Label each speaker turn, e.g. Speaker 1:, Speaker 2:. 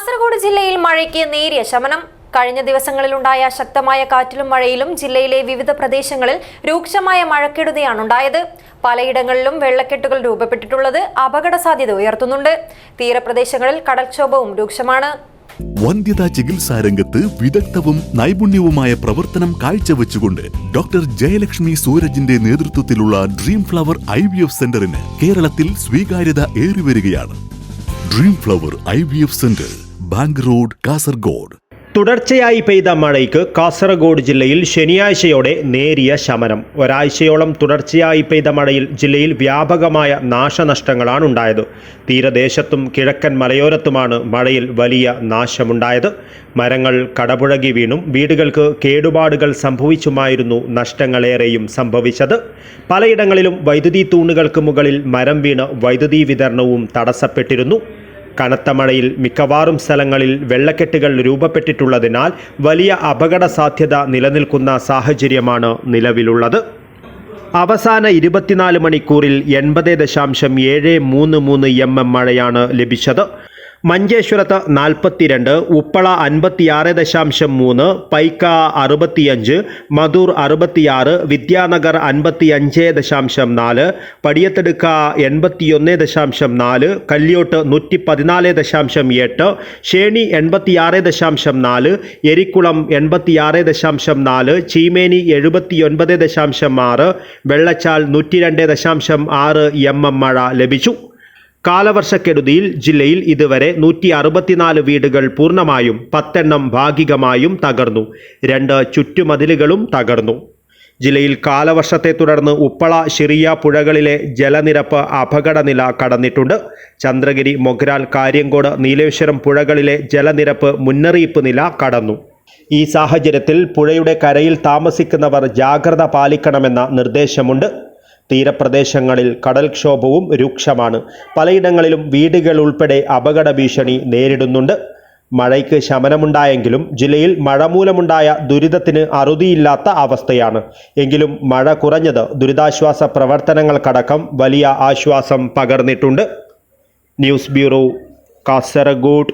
Speaker 1: കാസർഗോഡ് ജില്ലയിൽ മഴയ്ക്ക് നേരിയ ശമനം. കഴിഞ്ഞ ദിവസങ്ങളിലുണ്ടായ ശക്തമായ കാറ്റിലും മഴയിലും ജില്ലയിലെ വിവിധ പ്രദേശങ്ങളിൽ രൂക്ഷമായ മഴക്കെടുതിയാണുണ്ടായത് പലയിടങ്ങളിലും വെള്ളക്കെട്ടുകൾ രൂപപ്പെട്ടിട്ടുള്ളത് അപകട സാധ്യത ഉയർത്തുന്നുണ്ട്. തീരപ്രദേശങ്ങളിൽ കടൽക്ഷോഭവും രൂക്ഷമാണ്.
Speaker 2: വന്ധ്യതാ ചികിത്സാ രംഗത്ത് വിദഗ്ധവും നൈപുണ്യവുമായ പ്രവർത്തനം കാഴ്ചവെച്ചുകൊണ്ട് ഡോക്ടർ ജയലക്ഷ്മി സൂരജിന്റെ നേതൃത്വത്തിലുള്ള dream flower I V F സെന്ററിന് കേരളത്തിൽ സ്വീകാര്യത ഏറിവരികയാണ്. Dream flower I V F centre bank road Kasaragod.
Speaker 3: തുടർച്ചയായി പെയ്ത മഴയ്ക്ക് കാസർഗോഡ് ജില്ലയിൽ ശനിയാഴ്ചയോടെ നേരിയ ശമനം. ഒരാഴ്ചയോളം തുടർച്ചയായി പെയ്ത മഴയിൽ ജില്ലയിൽ വ്യാപകമായ നാശനഷ്ടങ്ങളാണ് ഉണ്ടായത്. തീരദേശത്തും കിഴക്കൻ മലയോരത്തുമാണ് മഴയിൽ വലിയ നാശമുണ്ടായത്. മരങ്ങൾ കടപുഴകി വീണും. വീടുകൾക്ക് കേടുപാടുകൾ സംഭവിച്ചുമായിരുന്നു നഷ്ടങ്ങളേറെയും സംഭവിച്ചത്. പലയിടങ്ങളിലും വൈദ്യുതി തൂണുകൾക്ക് മുകളിൽ മരം വീണ് വൈദ്യുതി വിതരണവും തടസ്സപ്പെട്ടിരുന്നു. കനത്ത മഴയിൽ മിക്കവാറും സ്ഥലങ്ങളിൽ വെള്ളക്കെട്ടുകൾ രൂപപ്പെട്ടിട്ടുള്ളതിനാൽ വലിയ അപകട സാധ്യത നിലനിൽക്കുന്ന സാഹചര്യമാണ് നിലവിലുള്ളത്. അവസാന ഇരുപത്തിനാല് മണിക്കൂറിൽ എൺപത് ദശാംശം ഏഴ് മൂന്ന് മൂന്ന് എം എം മഴയാണ് ലഭിച്ചത്. മഞ്ചേശ്വരത്ത് നാൽപ്പത്തിരണ്ട് ഉപ്പള അൻപത്തിയാറ് ദശാംശം മൂന്ന് പൈക്ക അറുപത്തിയഞ്ച് മധൂർ അറുപത്തിയാറ് വിദ്യാനഗർ അൻപത്തിയഞ്ച് ദശാംശം നാല് പടിയത്തെടുക്ക എൺപത്തിയൊന്ന് ദശാംശം നാല് കല്യോട്ട് നൂറ്റി പതിനാല് ദശാംശം എട്ട് ഷേണി എൺപത്തിയാറ് ദശാംശം നാല് എരിക്കുളം എൺപത്തിയാറ് ദശാംശം നാല് ചീമേനി എഴുപത്തിയൊൻപത് ദശാംശം ആറ് വെള്ളച്ചാൽ നൂറ്റി രണ്ട് ദശാംശം ആറ് എം എം മഴ ലഭിച്ചു. കാലവർഷക്കെടുതിയിൽ ജില്ലയിൽ ഇതുവരെ നൂറ്റി അറുപത്തിനാല് വീടുകൾ പൂർണമായും പത്തെണ്ണം ഭാഗികമായും തകർന്നു. രണ്ട് ചുറ്റുമതിലുകളും തകർന്നു. ജില്ലയിൽ കാലവർഷത്തെ തുടർന്ന് ഉപ്പള ഷിറിയ പുഴകളിലെ ജലനിരപ്പ് അപകടനില കടന്നിട്ടുണ്ട്. ചന്ദ്രഗിരി മൊഗ്രാൽ കാര്യങ്കോട് നീലേശ്വരം പുഴകളിലെ ജലനിരപ്പ് മുന്നറിയിപ്പ് നില കടന്നു. ഈ സാഹചര്യത്തിൽ പുഴയുടെ കരയിൽ താമസിക്കുന്നവർ ജാഗ്രത പാലിക്കണമെന്ന നിർദ്ദേശമുണ്ട്. തീരപ്രദേശങ്ങളിൽ കടൽക്ഷോഭവും രൂക്ഷമാണ്. പലയിടങ്ങളിലും വീടുകൾ ഉൾപ്പെടെ അപകട ഭീഷണി നേരിടുന്നുണ്ട്. മഴയ്ക്ക് ശമനമുണ്ടായെങ്കിലും ജില്ലയിൽ മഴ മൂലമുണ്ടായ ദുരിതത്തിന് അറുതിയില്ലാത്ത അവസ്ഥയാണ്. എങ്കിലും മഴ കുറഞ്ഞത് ദുരിതാശ്വാസ പ്രവർത്തനങ്ങൾക്കടക്കം വലിയ ആശ്വാസം പകർന്നിട്ടുണ്ട്. News bureau Kasaragod.